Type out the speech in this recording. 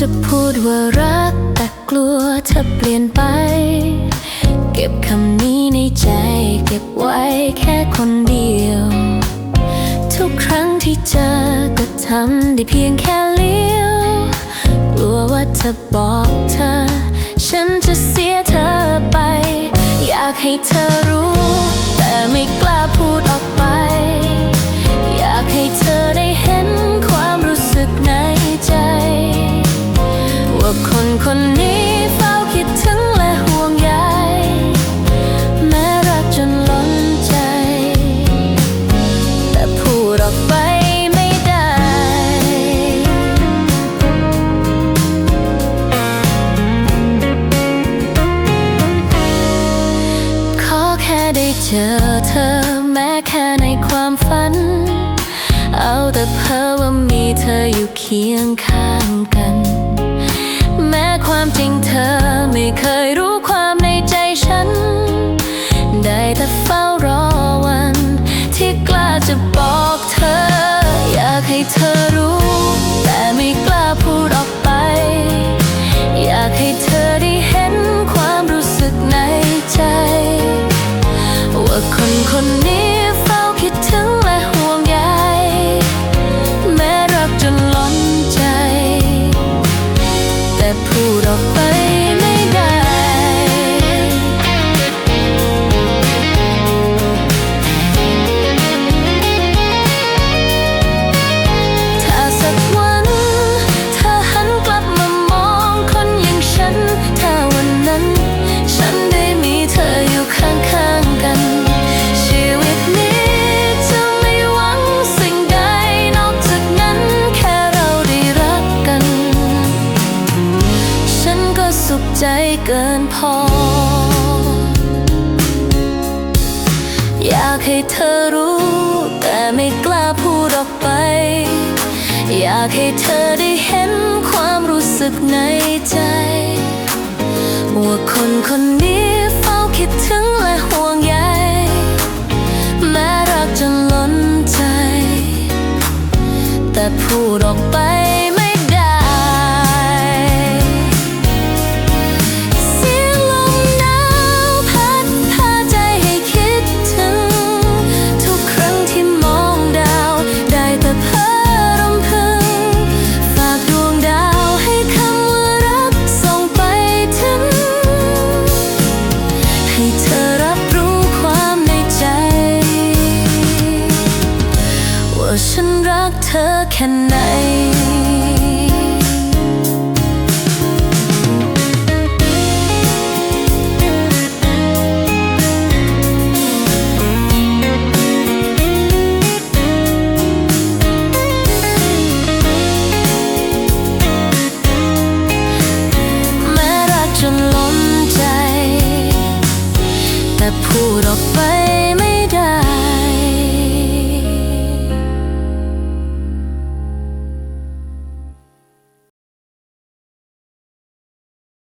จะพูดว่ารักแต่กลัวเธอเปลี่ยนไป เก็บคำนี้ในใจ เก็บไว้แค่คนเดียว ทุกครั้งที่เจอก็ทำได้เพียงแค่เลี้ยว กลัวว่าจะบอกเธอ ฉันจะเสียเธอไป อยากให้เธอรู้ แต่ไม่กล้าพูด คนนนี้เฝ้าคิดถึงและห่วงใยแม้รักจนล้นใจ แต่พูดออกไปไม่ได้ ขอแค่ได้เจอเธอแม้แค่ในความฝัน เอาแต่เพ้อว่ามีเธออยู่เคียงข้างกัน แม้ความจริงเธอไม่เคยรู้ความ สุขใจเกินพอ อยากให้เธอรู้ แต่ไม่กล้าพูดออกไป อยากให้เธอได้เห็นความรู้สึกในใจ ว่าคนคนนี้เฝ้าคิดถึงและห่วงใยแม้รักจนล้นใจ แต่พูดออกไป ไหน แม้รักจนล้นใจ แต่พูดออกไป